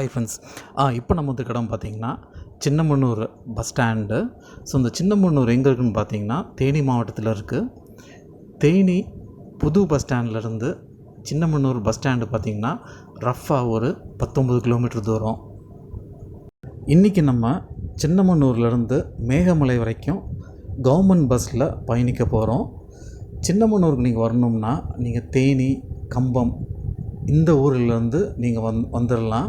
Hi friends இப்போ நம்ம வந்து இடம் பார்த்தீங்கன்னா சின்னமன்னூர் பஸ் ஸ்டாண்டு ஸோ இந்த சின்னமன்னூர் எங்கே இருக்குன்னு பார்த்தீங்கன்னா தேனி மாவட்டத்தில் இருக்குது தேனி புது பஸ் ஸ்டாண்ட்லேருந்து சின்னமன்னூர் பஸ் ஸ்டாண்டு பார்த்தீங்கன்னா ரஃப்பாக ஒரு பத்தொம்பது கிலோமீட்டர் தூரம். இன்றைக்கி நம்ம சின்னமன்னூர்லேருந்து மேகமலை வரைக்கும் கவர்மெண்ட் பஸ்ஸில் பயணிக்க போகிறோம் சின்னமன்னூருக்கு நீங்கள் வரணும்னா நீங்கள் தேனி கம்பம் இந்த ஊர்லேருந்து நீங்கள் வந் வந்துடலாம்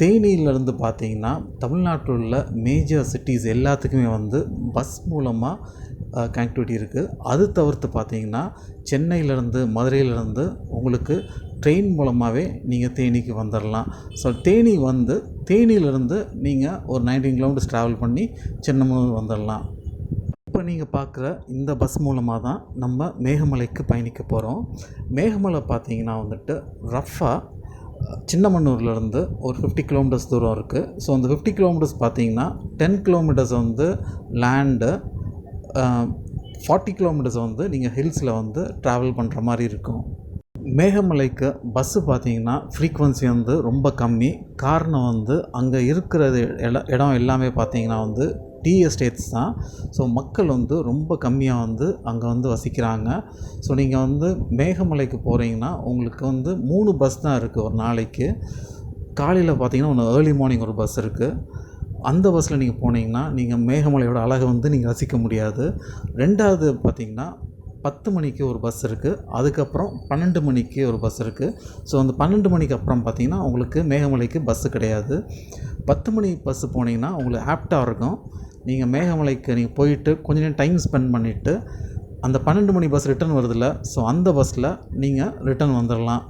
தேனியிலேருந்து பார்த்தீங்கன்னா தமிழ்நாட்டில் உள்ள மேஜர் சிட்டிஸ் எல்லாத்துக்குமே வந்து பஸ் மூலமாக கனெக்டிவிட்டி இருக்குது அது தவிர்த்து பார்த்தீங்கன்னா சென்னையிலேருந்து மதுரையிலேருந்து உங்களுக்கு ட்ரெயின் மூலமாகவே நீங்கள் தேனிக்கு வந்துடலாம் ஸோ தேனி வந்து தேனியிலேருந்து நீங்கள் ஒரு நைன்டீன் கிலோமீட்டர்ஸ் ட்ராவல் பண்ணி சின்னமனூர் வந்துடலாம் இப்போ நீங்கள் பார்க்குற இந்த பஸ் மூலமாக தான் நம்ம மேகமலைக்கு பயணிக்க போகிறோம் மேகமலை பார்த்தீங்கன்னா வந்துட்டு ரஃப்பாக சின்னமன்னூர்லேருந்து ஒரு ஃபிஃப்டி கிலோமீட்டர்ஸ் தூரம் இருக்குது ஸோ அந்த ஃபிஃப்டி கிலோமீட்டர்ஸ் பார்த்தீங்கன்னா டென் கிலோமீட்டர்ஸ் வந்து லேண்டு ஃபார்ட்டி கிலோமீட்டர்ஸ் வந்து நீங்கள் ஹில்ஸில் வந்து ட்ராவல் பண்ணுற மாதிரி இருக்கும். மேகமலைக்கு பஸ்ஸு பார்த்தீங்கன்னா ஃப்ரீக்குவன்சி வந்து ரொம்ப கம்மி. காரணம் வந்து அங்கே இருக்கிறது இடம் இடம் எல்லாமே பார்த்தீங்கன்னா வந்து டீ எஸ்டேட்ஸ் தான். ஸோ மக்கள் வந்து ரொம்ப கம்மியாக வந்து அங்கே வந்து வசிக்கிறாங்க. ஸோ நீங்கள் வந்து மேகமலைக்கு போகிறீங்கன்னா உங்களுக்கு வந்து மூணு பஸ் தான் இருக்குது ஒரு நாளைக்கு. காலையில் பார்த்தீங்கன்னா ஒன்று ஏர்லி மார்னிங் ஒரு பஸ் இருக்குது அந்த பஸ்ஸில் நீங்கள் போனீங்கன்னா நீங்கள் மேகமலையோட அழகை வந்து நீங்கள் ரசிக்க முடியாது. ரெண்டாவது பார்த்தீங்கன்னா பத்து மணிக்கு ஒரு பஸ் இருக்குது அதுக்கப்புறம் பன்னெண்டு மணிக்கு ஒரு பஸ் இருக்குது ஸோ அந்த பன்னெண்டு மணிக்கு அப்புறம் பார்த்திங்கன்னா உங்களுக்கு மேகமலைக்கு பஸ்ஸு கிடையாது. பத்து மணி பஸ்ஸு போனீங்கன்னா உங்களுக்கு ஆப்டாக இருக்கும். நீங்கள் மேகமலைக்கு நீங்கள் போயிட்டு கொஞ்ச நேரம் டைம் ஸ்பெண்ட் பண்ணிவிட்டு அந்த பன்னெண்டு மணி பஸ் ரிட்டர்ன் வருதில்ல ஸோ அந்த பஸ்ஸில் நீங்கள் ரிட்டர்ன் வந்துடலாம்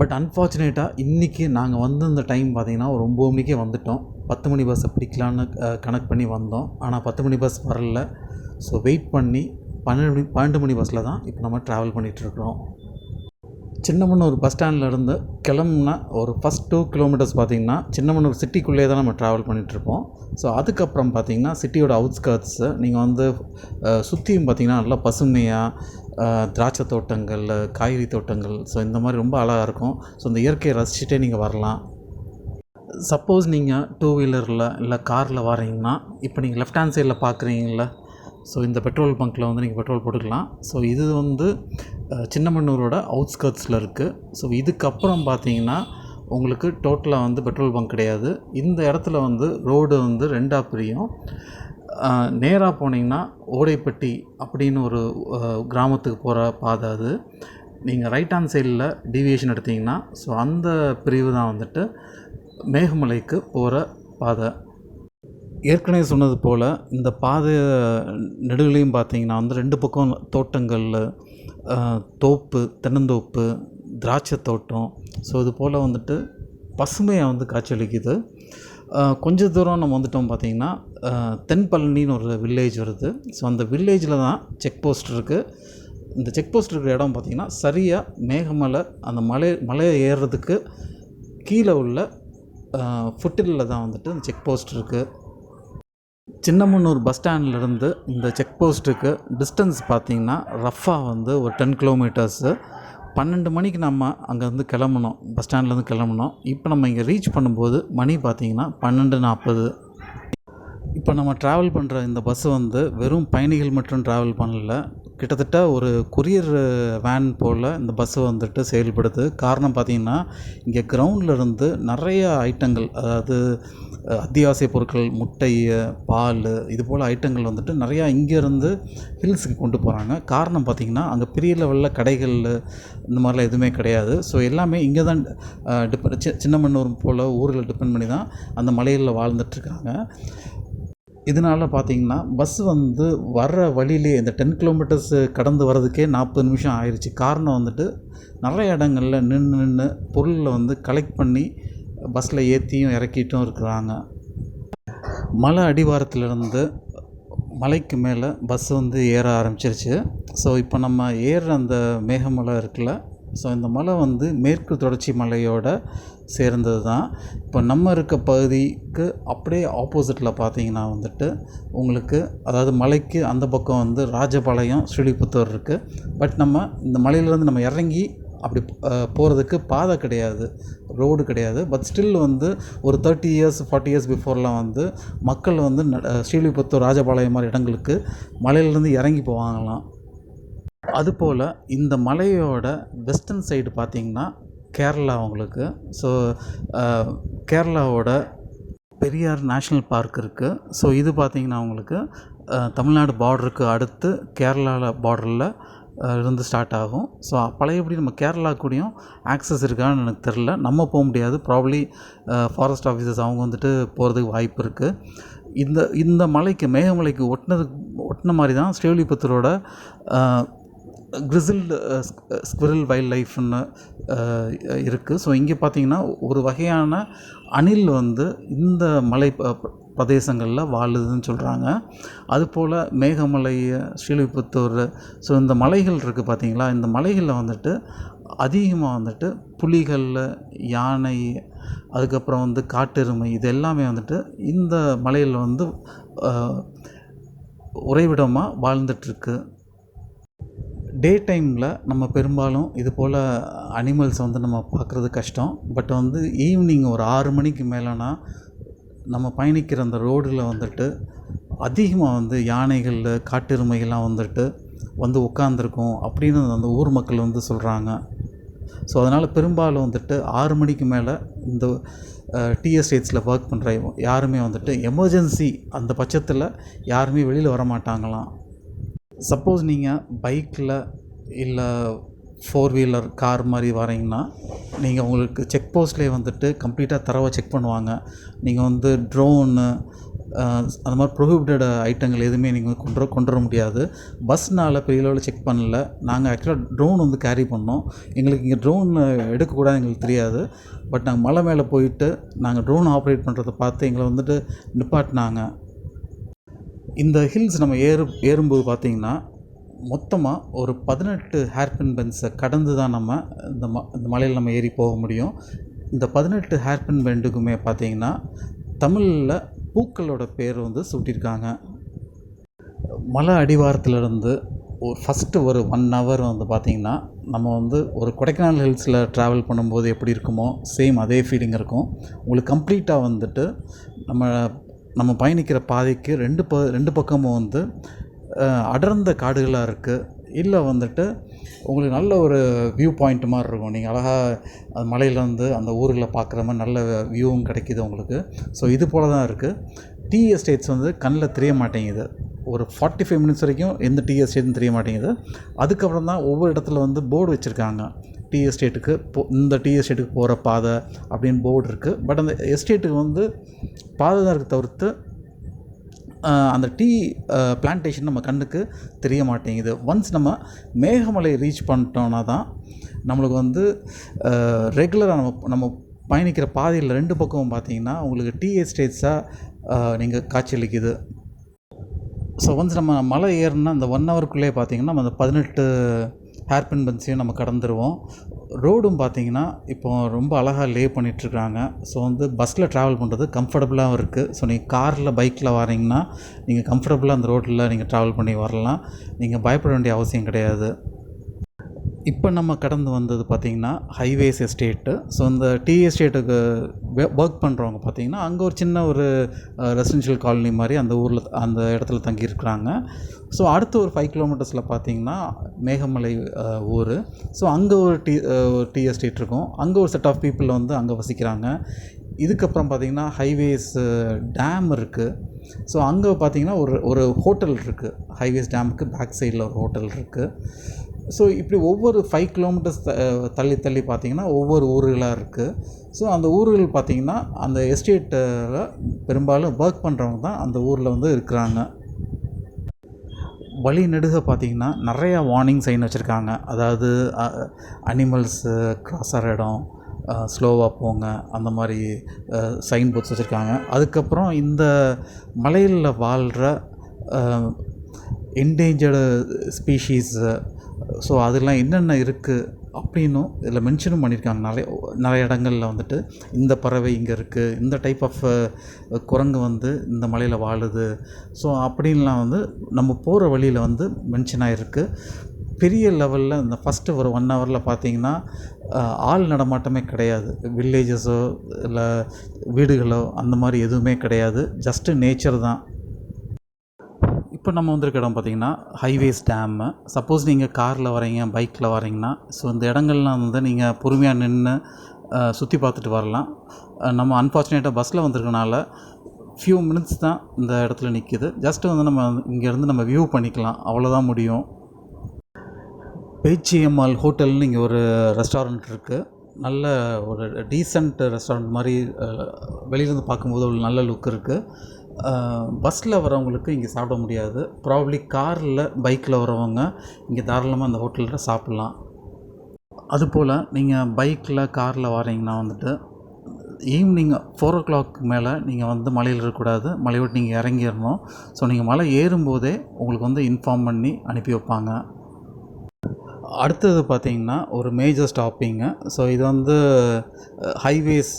பட் அன்ஃபார்ச்சுனேட்டாக இன்றைக்கி நாங்கள் வந்து இந்த டைம் பார்த்திங்கன்னா ஒரு ஒம்பது மணிக்கே வந்துட்டோம். பத்து மணி பஸ்ஸை பிடிக்கலான்னு கனெக்ட் பண்ணி வந்தோம். ஆனால் பத்து மணி பஸ் வரல. ஸோ வெயிட் பண்ணி பன்னெண்டு மணி பன்னெண்டு மணி பஸ்ஸில் தான் இப்போ நம்ம ட்ராவல் பண்ணிகிட்ருக்குறோம் சின்னமனூர் பஸ் ஸ்டாண்ட்லேருந்து கிளம்புனா ஒரு ஃபஸ்ட் டூ கிலோமீட்டர்ஸ் பார்த்திங்கன்னா சின்னமனூர் சிட்டிக்குள்ளே தான் நம்ம ட்ராவல் பண்ணிகிட்ருப்போம் ஸோ அதுக்கப்புறம் பார்த்திங்கன்னா சிட்டியோட அவுட்ஸ்கர்ட்ஸு நீங்கள் வந்து சுற்றியும் பார்த்திங்கன்னா நல்லா பசுமையாக திராட்சை தோட்டங்கள் காய்கறி தோட்டங்கள் ஸோ இந்த மாதிரி ரொம்ப அழகாக இருக்கும். ஸோ இந்த இயற்கையை ரசிச்சுட்டே நீங்கள் வரலாம். சப்போஸ் நீங்கள் டூ வீலரில் இல்லை காரில் வரீங்கன்னா இப்போ நீங்கள் லெஃப்ட் ஹேண்ட் சைடில் பார்க்குறீங்களா ஸோ இந்த பெட்ரோல் பங்க்கில் வந்து நீங்கள் பெட்ரோல் போட்டுக்கலாம். ஸோ இது வந்து சின்னமன்னூரோட அவுட்ஸ்கர்ட்ஸில் இருக்குது ஸோ இதுக்கப்புறம் பார்த்தீங்கன்னா உங்களுக்கு டோட்டலாக வந்து பெட்ரோல் பங்க் கிடையாது. இந்த இடத்துல வந்து ரோடு வந்து ரெண்டாக பிரியும். நேராக போனீங்கன்னா ஓடைப்பட்டி அப்படின்னு ஒரு கிராமத்துக்கு போகிற பாதை அது. நீங்கள் ரைட் ஹேண்ட் சைடில் டிவியேஷன் எடுத்திங்கன்னா ஸோ அந்த பிரிவு தான் வந்துட்டு மேகமலைக்கு போகிற பாதை. ஏற்கனவே சொன்னது போல் இந்த பாதை நெடுகளையும் பார்த்தீங்கன்னா வந்து ரெண்டு பக்கம் தோட்டங்களில் தோப்பு தென்னந்தோப்பு திராட்சை தோட்டம். ஸோ இது போல் வந்துட்டு பசுமையாக வந்து காட்சியளிக்குது. கொஞ்ச தூரம் நம்ம வந்துட்டோம் பார்த்திங்கன்னா தென்பழனின்னு ஒரு வில்லேஜ் வருது. ஸோ அந்த வில்லேஜில் தான் செக் போஸ்ட் இருக்குது இந்த செக் போஸ்ட் இருக்கிற இடம் பார்த்திங்கன்னா சரியாக மேகமலை அந்த மலை மலையை ஏறுறதுக்கு கீழே உள்ள ஃபுட்டிலில் தான் வந்துட்டு அந்த செக் போஸ்ட் இருக்குது சின்னமனூர் பஸ் ஸ்டாண்ட்லேருந்து இந்த செக் போஸ்ட்டுக்கு டிஸ்டன்ஸ் பார்த்திங்கன்னா ரஃப்பாக வந்து ஒரு டென் கிலோமீட்டர்ஸு. பன்னெண்டு மணிக்கு நம்ம அங்கேருந்து கிளம்புனோம் பஸ் ஸ்டாண்ட்லேருந்து கிளம்புனோம் இப்போ நம்ம இங்கே ரீச் பண்ணும்போது மணி பார்த்திங்கன்னா பன்னெண்டு நாற்பது. இப்போ நம்ம ட்ராவல் பண்ணுற இந்த பஸ்ஸு வந்து வெறும் பயணிகள் மட்டும் ட்ராவல் பண்ணல கிட்டத்தட்ட ஒரு கொரியர் வேன் போல் இந்த பஸ்ஸு வந்துட்டு செயல்படுது. காரணம் பார்த்திங்கன்னா இங்கே கிரவுண்ட்லேருந்து நிறைய ஐட்டங்கள் அதாவது அத்தியாவசிய பொருட்கள் முட்டை பால் இது போல் ஐட்டங்கள் வந்துட்டு நிறையா இங்கேருந்து ஹில்ஸுக்கு கொண்டு போகிறாங்க காரணம் பார்த்திங்கன்னா அங்கே பெரிய லெவலில் கடைகள் இந்த மாதிரிலாம் எதுவுமே கிடையாது. ஸோ எல்லாமே இங்கே தான் டிபெண்ட் சி சின்னமன்னூர் போல் ஊரில் டிபெண்ட் பண்ணி தான் அந்த மலைகளில் வாழ்ந்துட்டுருக்காங்க இதனால் பார்த்திங்கன்னா பஸ் வந்து வர்ற வழியிலே இந்த டென் கிலோமீட்டர்ஸ் கடந்து வர்றதுக்கே நாற்பது நிமிஷம் ஆயிடுச்சு காரணம் வந்துட்டு நிறைய இடங்களில் நின்று நின்று பொருளில் வந்து கலெக்ட் பண்ணி பஸ்ஸில் ஏற்றியும் இறக்கிட்டும் இருக்கிறாங்க. மலை அடிவாரத்துலேருந்து மலைக்கு மேலே பஸ் வந்து ஏற ஆரம்பிச்சிருச்சு. ஸோ இப்போ நம்ம ஏறுற அந்த மேகமலை இருக்குல்ல ஸோ இந்த மலை வந்து மேற்கு தொடர்ச்சி மலையோட சேர்ந்தது தான். இப்போ நம்ம இருக்க பகுதிக்கு அப்படியே ஆப்போசிட்டில் பார்த்தீங்கன்னா வந்துட்டு உங்களுக்கு அதாவது மலைக்கு அந்த பக்கம் வந்து ராஜபாளையம் ஸ்ரீலிபுத்தூர் இருக்குது பட் நம்ம இந்த மலையிலேருந்து நம்ம இறங்கி அப்படி போகிறதுக்கு பாதை கிடையாது. ரோடு கிடையாது. பட் ஸ்டில் வந்து ஒரு தேர்ட்டி இயர்ஸ் ஃபார்ட்டி இயர்ஸ் பிஃபோர்லாம் வந்து மக்கள் வந்து ஸ்ரீலிபுத்தூர் ராஜபாளையம் மாதிரி இடங்களுக்கு மலையிலேருந்து இறங்கி போவாங்களாம். அதுபோல் இந்த மலையோட வெஸ்டர்ன் சைடு பார்த்தீங்கன்னா கேரளா உங்களுக்கு. ஸோ கேரளாவோட பெரியார் நேஷ்னல் பார்க் இருக்குது ஸோ இது பார்த்தீங்கன்னா உங்களுக்கு தமிழ்நாடு பார்டருக்கு அடுத்து கேரளாவில் பார்டரில் இருந்து ஸ்டார்ட் ஆகும். ஸோ பழையபடி நம்ம கேரளா கூடயும் ஆக்சஸ் இருக்கான்னு எனக்கு தெரில நம்ம போக முடியாது. ப்ராப்ளி ஃபாரஸ்ட் ஆஃபீஸர்ஸ் அவங்க வந்துட்டு போகிறதுக்கு வாய்ப்பு இருக்குது இந்த இந்த மலைக்கு மேகமலைக்கு ஒட்டினது ஒட்டின மாதிரி தான் ஸ்ரீவில்லிபுத்தூரோட கிரிசில்டு ஸ்குரில் வைல்ட் லைஃப்னு இருக்குது ஸோ இங்கே பார்த்தீங்கன்னா ஒரு வகையான அணில் வந்து இந்த மலை ப- பிரதேசங்களில் வாழுதுன்னு சொல்கிறாங்க அதுபோல் மேகமலை ஸ்ரீவில்லிபுத்தூர் ஸோ இந்த மலைகள் இருக்குது பார்த்தீங்களா இந்த மலைகளில் வந்துட்டு அதிகமாக வந்துட்டு புலிகள் யானை அதுக்கப்புறம் வந்து காட்டெருமை இது எல்லாமே வந்துட்டு இந்த மலையில் வந்து உறைவிடமாக வாழ்ந்துட்டுருக்கு டே டைமில் நம்ம பெரும்பாலும் இது போல் அனிமல்ஸ் வந்து நம்ம பார்க்குறது கஷ்டம். பட் வந்து ஈவினிங் ஒரு ஆறு மணிக்கு மேலேனா நம்ம பயணிக்கிற அந்த ரோடில் வந்துட்டு அதிகமாக வந்து யானைகள் காட்டெருமைகள்லாம் வந்துட்டு வந்து உட்காந்துருக்கும் அப்படின்னு அந்த ஊர் மக்கள் வந்து சொல்கிறாங்க ஸோ அதனால் பெரும்பாலும் வந்துட்டு ஆறு மணிக்கு மேலே இந்த டி எஸ்டேட்ஸில் ஒர்க் பண்ணுற யாருமே வந்துட்டு எமர்ஜென்சி அந்த பட்சத்தில் யாருமே வெளியில் வர மாட்டாங்களாம் சப்போஸ் நீங்கள் பைக்கில் இல்லை ஃபோர் வீலர் கார் மாதிரி வரீங்கன்னா நீங்கள் உங்களுக்கு செக் போஸ்ட்லேயே வந்துட்டு கம்ப்ளீட்டாக தரவை செக் பண்ணுவாங்க. நீங்கள் வந்து ட்ரோனு அந்த மாதிரி ப்ரொஹிபிட்டட் ஐட்டங்கள் எதுவுமே நீங்கள் கொண்டு கொண்டு வர முடியாது. பஸ்னால் பெரிய லெவலில் செக் பண்ணல. நாங்கள் ஆக்சுவலாக ட்ரோன் வந்து கேரி பண்ணோம். எங்களுக்கு இங்கே ட்ரோன் எடுக்கக்கூடாது எங்களுக்கு தெரியாது. பட் நாங்கள் மலை மேலே போயிட்டு நாங்கள் ட்ரோன் ஆப்ரேட் பண்ணுறதை பார்த்து எங்களை வந்துட்டு நிப்பாட்டினாங்க. இந்த ஹில்ஸ் நம்ம ஏறு ஏறும்போது பார்த்தீங்கன்னா மொத்தமாக ஒரு பதினெட்டு ஹேர்பின் பென்ஸை கடந்து தான் நம்ம இந்த ம இந்த மலையில் நம்ம ஏறி போக முடியும். இந்த பதினெட்டு ஹேர்பின் பெண்டுக்குமே பார்த்தீங்கன்னா தமிழில் பூக்களோட பேர் வந்து சூட்டியிருக்காங்க. மலை அடிவாரத்துலேருந்து ஒரு ஃபஸ்ட்டு ஒரு ஒன் ஹவர் வந்து பார்த்திங்கன்னா நம்ம வந்து ஒரு கொடைக்கானல் ஹில்ஸில் ட்ராவல் பண்ணும்போது எப்படி இருக்குமோ சேம் அதே ஃபீலிங் இருக்கும். உங்களுக்கு கம்ப்ளீட்டாக வந்துட்டு நம்ம நம்ம பயணிக்கிற பாதைக்கு ரெண்டு ப ரெண்டு பக்கமும் வந்து அடர்ந்த காடுகளாக இருக்குது இல்லை வந்துட்டு உங்களுக்கு நல்ல ஒரு வியூ பாயிண்ட் மாதிரி இருக்கும். நீங்கள் அழகாக அந்த மலையிலேருந்து அந்த ஊரில் பார்க்குற மாதிரி நல்ல வியூவும் கிடைக்கிது உங்களுக்கு. ஸோ இது போல் தான் இருக்குது டீ எஸ்டேட்ஸ் வந்து கண்ணில் தெரிய மாட்டேங்குது. ஒரு ஃபார்ட்டி ஃபைவ் மினிட்ஸ் வரைக்கும் எந்த டீ எஸ்டேட்னு தெரிய மாட்டேங்குது. அதுக்கப்புறம் தான் ஒவ்வொரு இடத்துல வந்து போர்டு வச்சுருக்காங்க. டீ எஸ்டேட்டுக்கு போ இந்த டீ எஸ்டேட்டுக்கு போகிற பாதை அப்படின்னு போர்டு இருக்குது பட் அந்த எஸ்டேட்டுக்கு வந்து பாதை தான் இருக்குது தவிர்த்து அந்த டீ பிளான்டேஷன் நம்ம கண்ணுக்கு தெரிய மாட்டேங்குது. ஒன்ஸ் நம்ம மேகமலை ரீச் பண்ணிட்டோன்னா தான் நம்மளுக்கு வந்து ரெகுலராக நம்ம நம்ம பயணிக்கிற பாதையில் ரெண்டு பக்கமும் பார்த்தீங்கன்னா உங்களுக்கு டீ எஸ்டேட்ஸாக நீங்கள் காட்சியளிக்குது. ஸோ ஒன்ஸ் நம்ம மலை ஏறினா அந்த ஒன் ஹவருக்குள்ளே பார்த்தீங்கன்னா நம்ம அந்த பதினெட்டு ஹேர்பின் பன்ஸையும் நம்ம கடந்துருவோம். ரோடும் பார்த்தீங்கன்னா இப்போ ரொம்ப அழகாக லே பண்ணிகிட்ருக்காங்க ஸோ வந்து பஸ்ஸில் ட்ராவல் பண்ணுறது கம்ஃபர்டபுளாகவும் இருக்குது ஸோ நீங்கள் காரில் பைக்கில் வரீங்கன்னா நீங்கள் கம்ஃபர்டபுளாக அந்த ரோட்டில் நீங்கள் ட்ராவல் பண்ணி வரலாம். நீங்கள் பயப்பட வேண்டிய அவசியம் கிடையாது. இப்போ நம்ம கடந்து வந்தது பார்த்திங்கன்னா ஹைவேஸ் எஸ்டேட்டு. ஸோ இந்த டீ எஸ்டேட்டுக்கு ஒர்க் பண்ணுறவங்க பார்த்திங்கன்னா அங்கே ஒரு சின்ன ஒரு ரெசிடென்ஷியல் காலனி மாதிரி அந்த ஊரில் அந்த இடத்துல தங்கியிருக்கிறாங்க. ஸோ அடுத்த ஒரு ஃபைவ் கிலோமீட்டர்ஸில் பார்த்திங்கன்னா மேகமலை ஊர். ஸோ அங்கே ஒரு டீ ஒரு டீ எஸ்டேட் இருக்கும். அங்கே ஒரு செட் ஆஃப் பீப்புள் வந்து அங்கே வசிக்கிறாங்க. இதுக்கப்புறம் பார்த்திங்கன்னா ஹைவேஸ் டேம் இருக்குது ஸோ அங்கே பார்த்தீங்கன்னா ஒரு ஒரு ஹோட்டல் இருக்குது ஹைவேஸ் டேமுக்கு பேக் சைடில் ஒரு ஹோட்டல் இருக்குது ஸோ இப்படி ஒவ்வொரு ஃபைவ் கிலோமீட்டர்ஸ் தள்ளி தள்ளி பார்த்தீங்கன்னா ஒவ்வொரு ஊர்களாக இருக்குது ஸோ அந்த ஊர்கள் பார்த்தீங்கன்னா அந்த எஸ்டேட்டில் பெரும்பாலும் ஒர்க் பண்ணுறவங்க தான் அந்த ஊரில் வந்து இருக்கிறாங்க. வழி நெடுக பார்த்தீங்கன்னா நிறையா வார்னிங் சைன் வச்சுருக்காங்க. அதாவது அனிமல்ஸு கிராஸ் ஆகிற இடம் ஸ்லோவாக போங்க அந்த மாதிரி சைன் போர்ட்ஸ் வச்சுருக்காங்க. அதுக்கப்புறம் இந்த மலையில் வாழ்கிற என்டேஞ்சர்டு ஸ்பீஷீஸு ஸோ அதெல்லாம் என்னென்ன இருக்குது அப்படின்னும் இதில் மென்ஷனும் பண்ணியிருக்காங்க. நிறைய நிறைய இடங்களில் வந்துட்டு இந்த பறவை இங்கே இருக்குது இந்த டைப் ஆஃப் குரங்கு வந்து இந்த மலையில் வாழுது. ஸோ அப்படின்லாம் வந்து நம்ம போகிற வழியில் வந்து மென்ஷன் ஆகிருக்கு பெரிய லெவலில் இந்த ஃபஸ்ட்டு ஒரு ஒன் ஹவரில் பார்த்தீங்கன்னா ஆள் நடமாட்டமே கிடையாது. வில்லேஜஸோ இல்லை வீடுகளோ அந்த மாதிரி எதுவுமே கிடையாது. ஜஸ்ட்டு நேச்சர் தான். இப்போ நம்ம வந்திருக்க இடம் பார்த்தீங்கன்னா ஹைவேஸ் டேம்மு சப்போஸ் நீங்கள் காரில் வரீங்க பைக்கில் வரீங்கன்னா ஸோ இந்த இடங்கள்லாம் வந்து நீங்கள் பொறுமையாக நின்று சுற்றி பார்த்துட்டு வரலாம். நம்ம அன்ஃபார்ச்சுனேட்டாக பஸ்ஸில் வந்திருக்கனால ஃபியூ மினிட்ஸ் தான் இந்த இடத்துல நிற்கிது ஜஸ்ட்டு வந்து நம்ம இங்கேருந்து நம்ம வியூ பண்ணிக்கலாம். அவ்வளோதான் முடியும். பேச்சியம்மாள் ஹோட்டல்னு இங்கே ஒரு ரெஸ்டாரண்ட் இருக்குது நல்ல ஒரு டீசெண்ட் ரெஸ்டாரண்ட் மாதிரி வெளியிலேருந்து பார்க்கும்போது ஒரு நல்ல லுக் இருக்குது பஸ்ஸில் வரவங்களுக்கு இங்கே சாப்பிட முடியாது. ப்ராப்ளி காரில் பைக்கில் வரவங்க இங்கே தாராளமாக அந்த ஹோட்டலில் சாப்பிட்லாம். அதுபோல் நீங்கள் பைக்கில் காரில் வரீங்கன்னா வந்துட்டு ஈவினிங் ஃபோர் ஓ கிளாக் மேலே நீங்கள் வந்து மலையில் இருக்கக்கூடாது. மலையை விட்டு நீங்கள் இறங்கிடணும். ஸோ நீங்கள் மலை ஏறும்போதே உங்களுக்கு வந்து இன்ஃபார்ம் பண்ணி அனுப்பி வைப்பாங்க. அடுத்தது பார்த்தீங்கன்னா ஒரு மேஜர் ஸ்டாப்பிங்கு ஸோ இது வந்து ஹைவேஸ்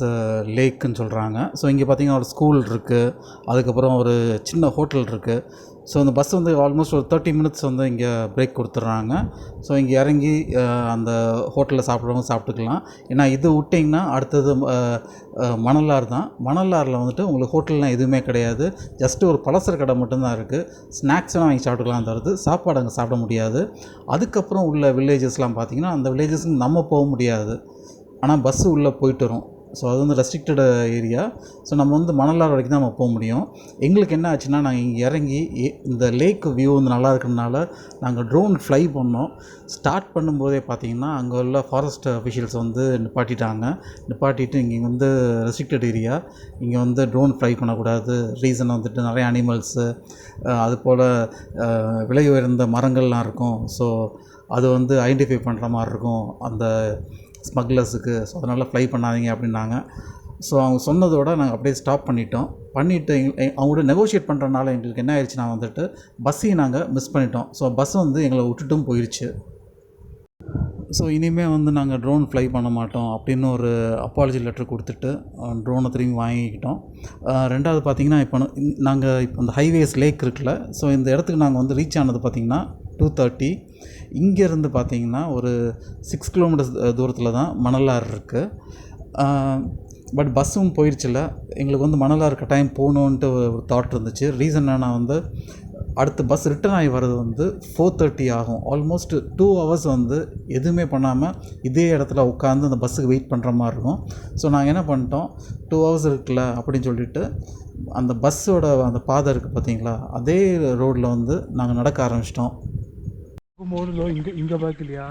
லேக்குன்னு சொல்கிறாங்க ஸோ இங்கே பார்த்தீங்கன்னா ஒரு ஸ்கூல் இருக்குது அதுக்கப்புறம் ஒரு சின்ன ஹோட்டல் இருக்குது ஸோ அந்த பஸ் வந்து ஆல்மோஸ்ட் ஒரு தேர்ட்டி மினிட்ஸ் வந்து இங்கே பிரேக் கொடுத்துட்றாங்க. ஸோ இங்கே இறங்கி அந்த ஹோட்டலில் சாப்பிட்றவங்க சாப்பிட்டுக்கலாம். ஏன்னா இது விட்டிங்கன்னா அடுத்தது மணலார் தான். மணலாரில் வந்துட்டு உங்களுக்கு ஹோட்டல்லாம் எதுவுமே கிடையாது. ஜஸ்ட்டு ஒரு பலசர கடை மட்டும்தான் இருக்குது ஸ்நாக்ஸ்லாம் வாங்கி சாப்பிட்டுக்கலாம் தருது சாப்பாடு அங்கே சாப்பிட முடியாது. அதுக்கப்புறம் உள்ள வில்லேஜஸ்லாம் பார்த்தீங்கன்னா அந்த வில்லேஜஸ்க்கு நம்ம போக முடியாது. ஆனால் பஸ்ஸு உள்ளே போயிட்டு வரும். ஸோ அது வந்து ரெஸ்ட்ரிக்டட் ஏரியா ஸோ நம்ம வந்து மணலார் வரைக்கும் தான் நம்ம போக முடியும். எங்களுக்கு என்ன ஆச்சுன்னா நாங்கள் இங்கே இறங்கி இந்த லேக் வியூ வந்து நல்லா இருக்கிறதுனால நாங்கள் ட்ரோன் ஃப்ளை பண்ணோம். ஸ்டார்ட் பண்ணும்போதே பார்த்தீங்கன்னா அங்கே உள்ள ஃபாரஸ்ட் அஃபிஷியல்ஸ் வந்து நிப்பாட்டிட்டாங்க. நிப்பாட்டிட்டு இங்கே வந்து ரெஸ்ட்ரிக்டட் ஏரியா இங்கே வந்து ட்ரோன் ஃப்ளை பண்ணக்கூடாது. ரீசன் வந்துட்டு நிறைய அனிமல்ஸு அது போல் விலை உயர்ந்த மரங்கள்லாம் இருக்கும். ஸோ அது வந்து ஐடென்டிஃபை பண்ணுற மாதிரி இருக்கும். அந்த ஸ்மக்லர்ஸுக்கு. ஸோ அதனால் ஃப்ளை பண்ணாதீங்க அப்படின்னாங்க. ஸோ அவங்க சொன்னதோட நாங்கள் அப்படியே ஸ்டாப் பண்ணிட்டோம். பண்ணிவிட்டு அவங்களோட நெகோஷியேட் பண்ணுறனால எங்களுக்கு என்ன ஆயிடுச்சுன்னா வந்துட்டு பஸ்ஸையும் நாங்கள் மிஸ் பண்ணிட்டோம். ஸோ பஸ் வந்து எங்களை விட்டுட்டும் போயிடுச்சு ஸோ இனிமேல் வந்து நாங்கள் ட்ரோன் ஃப்ளை பண்ண மாட்டோம் அப்படின்னு ஒரு அப்பாலஜி லெட்டர் கொடுத்துட்டு ட்ரோனை திரும்பி வாங்கிக்கிட்டோம். ரெண்டாவது பார்த்தீங்கன்னா இப்போ நாங்கள் இப்போ இந்த ஹைவேஸ் லேக் இருக்குல்ல. ஸோ இந்த இடத்துக்கு நாங்கள் வந்து ரீச் ஆனது பார்த்திங்கன்னா டூ தேர்ட்டி இங்கேருந்து பார்த்தீங்கன்னா ஒரு சிக்ஸ் கிலோமீட்டர்ஸ் தூரத்தில் தான் மணலாறு இருக்குது பட் பஸ்ஸும் போயிடுச்சுல எங்களுக்கு வந்து மணலாறு கட்டாயம் போகணுன்ட்டு ஒரு தாட் இருந்துச்சு. ரீசன் என்னன்னா வந்து அடுத்த பஸ் ரிட்டர்ன் ஆகி வர்றது வந்து ஃபோர் தேர்ட்டி ஆகும். ஆல்மோஸ்ட் டூ ஹவர்ஸ் வந்து எதுவுமே பண்ணாமல் இதே இடத்துல உட்காந்து அந்த பஸ்ஸுக்கு வெயிட் பண்ணுற மாதிரி இருக்கும். ஸோ நாங்கள் என்ன பண்ணிட்டோம்? டூ ஹவர்ஸ் இருக்குல்ல அப்படின்னு சொல்லிட்டு அந்த பஸ்ஸோட அந்த பாதை இருக்குது பார்த்தீங்களா? அதே ரோட்டில் வந்து நாங்கள் நடக்க ஆரம்பிச்சிட்டோம். போகும்போது இங்க இங்க பார்க்கலையா?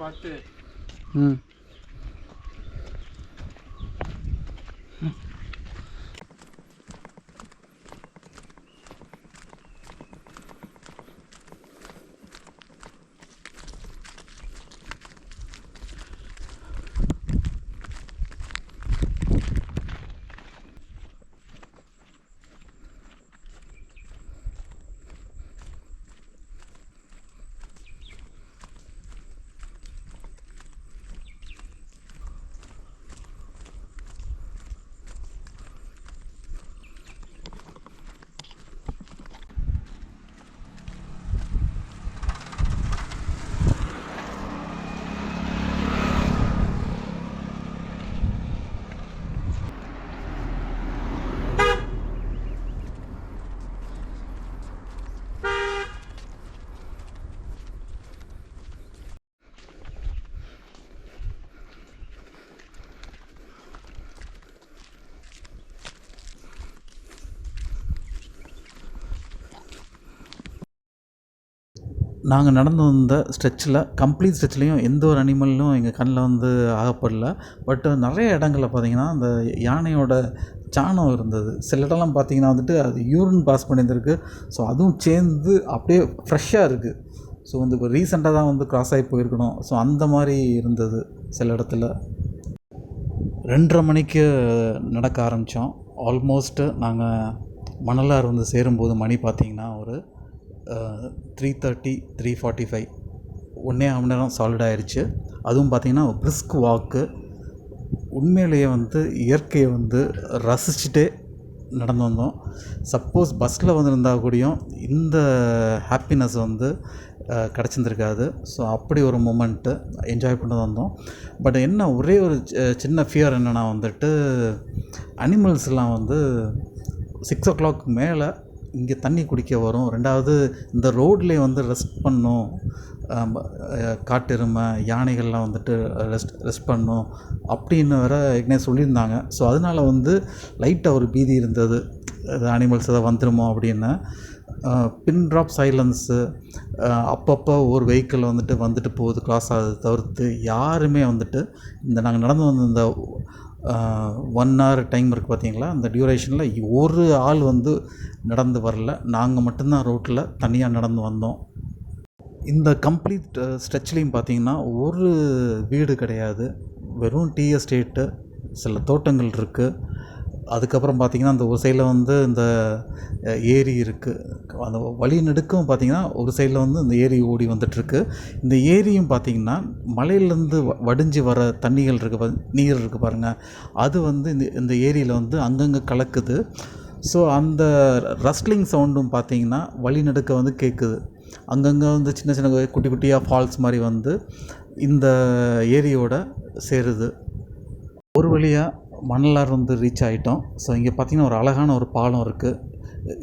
பார்த்து பார்த்து ம் நாங்கள் நடந்து வந்த ஸ்ட்ரெச்சில் கம்ப்ளீட் ஸ்ட்ரெச்லேயும் எந்த ஒரு அனிமலும் எங்கள் கண்ணில் வந்து ஆகப்படல. பட் நிறைய இடங்களில் பார்த்தீங்கன்னா அந்த யானையோட சாணம் இருந்தது. சில இடம்லாம் பார்த்தீங்கன்னா வந்துட்டு அது யூரின் பாஸ் பண்ணியிருந்திருக்கு. ஸோ அதுவும் சேர்ந்து அப்படியே ஃப்ரெஷ்ஷாக இருக்குது ஸோ வந்து இப்போ ரீசெண்டாக தான் வந்து க்ராஸ் ஆகி போயிருக்கணும். ஸோ அந்த மாதிரி இருந்தது சில இடத்துல. ரெண்டரை மணிக்கு நடக்க ஆரம்பித்தோம். ஆல்மோஸ்ட்டு நாங்கள் மணலார் வந்து சேரும்போது மணி பார்த்திங்கன்னா ஒரு three thirty three forty five ஒன்றே மணி நேரம் சாலிட் ஆயிடுச்சு அதுவும் பார்த்திங்கன்னா பிரிஸ்க் வாக்கு உண்மையிலேயே வந்து இயற்கையை வந்து ரசிச்சுட்டே நடந்து வந்தோம். சப்போஸ் பஸ்ஸில் வந்திருந்தா கூடயும் இந்த ஹாப்பினஸ் வந்து கிடச்சிருந்துருக்காது. ஸோ அப்படி ஒரு மூமெண்ட்டு என்ஜாய் பண்ணி வந்தோம். பட் என்ன ஒரே ஒரு சின்ன ஃபியர் என்னென்னா வந்துட்டு அனிமல்ஸ்லாம் வந்து சிக்ஸ் ஓ கிளாக் மேலே இங்கே தண்ணி குடிக்க வரும். ரெண்டாவது இந்த ரோட்லேயே வந்து ரெஸ்ட் பண்ணும். காட்டெருமை யானைகள்லாம் வந்துட்டு ரெஸ்ட் ரெஸ்ட் பண்ணும் அப்படின்னு வேற ஏற்கனவே சொல்லியிருந்தாங்க. ஸோ அதனால் வந்து லைட்டாக ஒரு பீதி இருந்தது. அனிமல்ஸ் எதாவது வந்துடுமோ அப்படின்னு. பின் ட்ராப் சைலன்ஸு அப்பப்போ ஒரு வெஹிக்கிள் வந்துட்டு வந்துட்டு போகுது. கிராஸ் ஆகுது. தவிர்த்து யாருமே வந்துட்டு இந்த நாங்கள் நடந்து வந்த இந்த ஒன் ஹவர் டைம் இருக்குது பார்த்தீங்களா அந்த டியூரேஷனில் ஒரு ஆள் வந்து நடந்து வரல. நாங்கள் மட்டும்தான் ரோட்டில் தனியாக நடந்து வந்தோம். இந்த கம்ப்ளீட் ஸ்ட்ரெச்லேயும் பார்த்தீங்கன்னா ஒரு வீடு கிடையாது. வெறும் டீ எஸ்டேட்டு சில தோட்டங்கள் இருக்குது அதுக்கப்புறம் பார்த்திங்கன்னா அந்த ஒரு சைடில் வந்து இந்த ஏரி இருக்குது அந்த வழி நெடுக்கும் பார்த்தீங்கன்னா ஒரு சைடில் வந்து இந்த ஏரி ஓடி வந்துட்டுருக்கு. இந்த ஏரியும் பார்த்தீங்கன்னா மலையிலேருந்து வ- வடிஞ்சு வர தண்ணிகள் இருக்குது பா- நீர் இருக்குது பாருங்கள் அது வந்து இந்த இந்த ஏரியில் வந்து அங்கங்கே கலக்குது. ஸோ அந்த ரஸ்ட்லிங் சவுண்டும் பார்த்திங்கன்னா வழி நடுக்க வந்து கேட்குது. அங்கங்கே வந்து சின்ன சின்ன குட்டி குட்டியாக ஃபால்ஸ் மாதிரி வந்து இந்த ஏரியோட சேருது. ஒரு வழியாக மணலார் வந்து ரீச் ஆகிட்டோம் ஸோ இங்கே பார்த்தீங்கன்னா ஒரு அழகான ஒரு பாலம் இருக்குது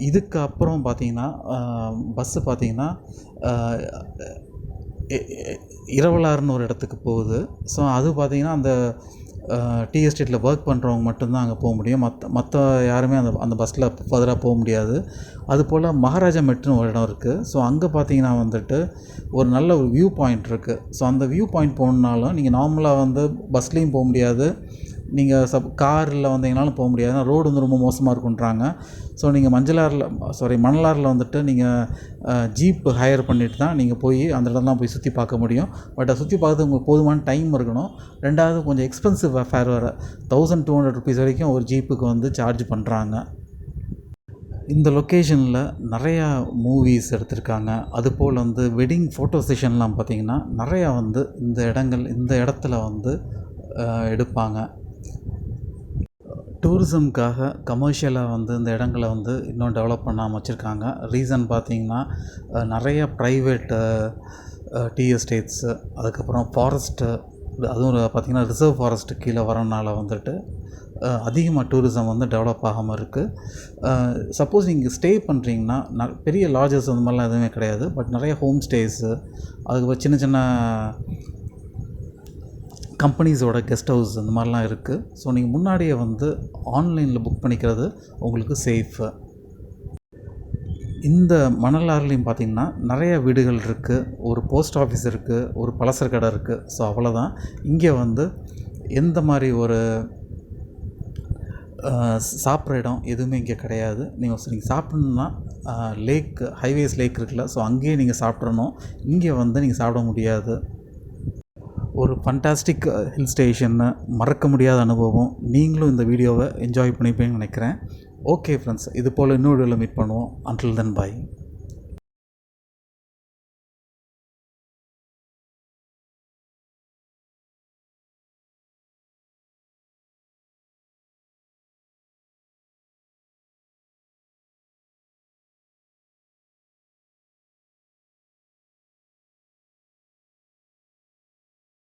இதுக்கு அப்புறம் பார்த்தீங்கன்னா பஸ்ஸு பார்த்தீங்கன்னா இரவலாறுன்னு ஒரு இடத்துக்கு போகுது. ஸோ அது பார்த்தீங்கன்னா அந்த டீ எஸ்டேட்டில் ஒர்க் பண்ணுறவங்க மட்டும்தான் அங்கே போக முடியும். மற்ற மற்ற யாருமே அந்த அந்த பஸ்ஸில் ஃபர்தராக போக முடியாது. அதுபோல் மகாராஜா மெட்னு ஒரு இடம் இருக்குது ஸோ அங்கே பார்த்தீங்கன்னா வந்துட்டு ஒரு நல்ல ஒரு வியூ பாயிண்ட் இருக்குது ஸோ அந்த வியூ பாயிண்ட் போகணுன்னாலும் நீங்கள் நார்மலாக வந்து பஸ்லேயும் போக முடியாது. நீங்கள் சப் காரில் வந்தீங்கனாலும் போக முடியாது. ஏன்னா ரோடு வந்து ரொம்ப மோசமாக இருக்குன்றாங்க. ஸோ நீங்கள் மஞ்சளாரில் சாரி மணலாரில் வந்துட்டு நீங்கள் ஜீப்பு ஹையர் பண்ணிட்டு தான் நீங்கள் போய் அந்த இடம்லாம் போய் சுற்றி பார்க்க முடியும். பட் அதை சுற்றி பார்க்கறது உங்களுக்கு போதுமான டைம் இருக்கணும். ரெண்டாவது கொஞ்சம் எக்ஸ்பென்சிவ் ஃபேர் வேறு. தௌசண்ட் டூ ஹண்ட்ரட் ருபீஸ் வரைக்கும் ஒரு ஜீப்புக்கு வந்து சார்ஜ் பண்ணுறாங்க. இந்த லொக்கேஷனில் நிறையா மூவிஸ் எடுத்திருக்காங்க. அதுபோல் வந்து வெட்டிங் ஃபோட்டோ செஷன்லாம் பார்த்திங்கன்னா நிறையா வந்து இந்த இடங்கள் இந்த இடத்துல வந்து எடுப்பாங்க. டூரிசம்க்காக கமர்ஷியலாக வந்து இந்த இடங்களை வந்து இன்னும் டெவலப் பண்ணாமல் வச்சுருக்காங்க. ரீசன் பார்த்திங்கன்னா நிறைய ப்ரைவேட்டு டீ எஸ்டேட்ஸு அதுக்கப்புறம் ஃபாரஸ்ட்டு அதுவும் பார்த்திங்கன்னா ரிசர்வ் ஃபாரஸ்ட்டு கீழே வரனால வந்துட்டு அதிகமாக டூரிசம் வந்து டெவலப் ஆகாமல் இருக்குது சப்போஸ் நீங்கள் ஸ்டே பண்ணுறீங்கன்னா ந பெரிய லாட்ஜஸ் அந்த மாதிரிலாம் எதுவுமே கிடையாது. பட் நிறைய ஹோம் ஸ்டேஸு அதுக்கப்புறம் சின்ன சின்ன கம்பெனிஸோட கெஸ்ட் ஹவுஸ் இந்த மாதிரிலாம் இருக்குது ஸோ நீங்கள் முன்னாடியே வந்து ஆன்லைனில் புக் பண்ணிக்கிறது உங்களுக்கு சேஃபு இந்த மணலாறுலையும் பார்த்தீங்கன்னா நிறைய வீடுகள் இருக்குது ஒரு போஸ்ட் ஆஃபீஸ் இருக்குது ஒரு பலசர கடை இருக்குது ஸோ அவ்வளோதான் இங்கே வந்து எந்த மாதிரி ஒரு சாப்பிட்ற இடம் எதுவுமே இங்கே கிடையாது. நீங்கள் நீங்கள் சாப்பிட்ணுன்னா லேக் ஹைவேஸ் லேக் இருக்குல்ல ஸோ அங்கேயே நீங்கள் சாப்பிட்றணும் இங்கே வந்து நீங்கள் சாப்பிட முடியாது. ஒரு ஃபண்டாஸ்டிக் ஹில் ஸ்டேஷன்னு மறக்க முடியாத அனுபவம். நீங்களும் இந்த வீடியோவை என்ஜாய் பண்ணிப்பீங்கன்னு நினைக்கிறேன். ஓகே ஃப்ரெண்ட்ஸ் இது போல் இன்னொரு வீடியோவில் மீட் பண்ணுவோம். அன்டில் தென் பாய்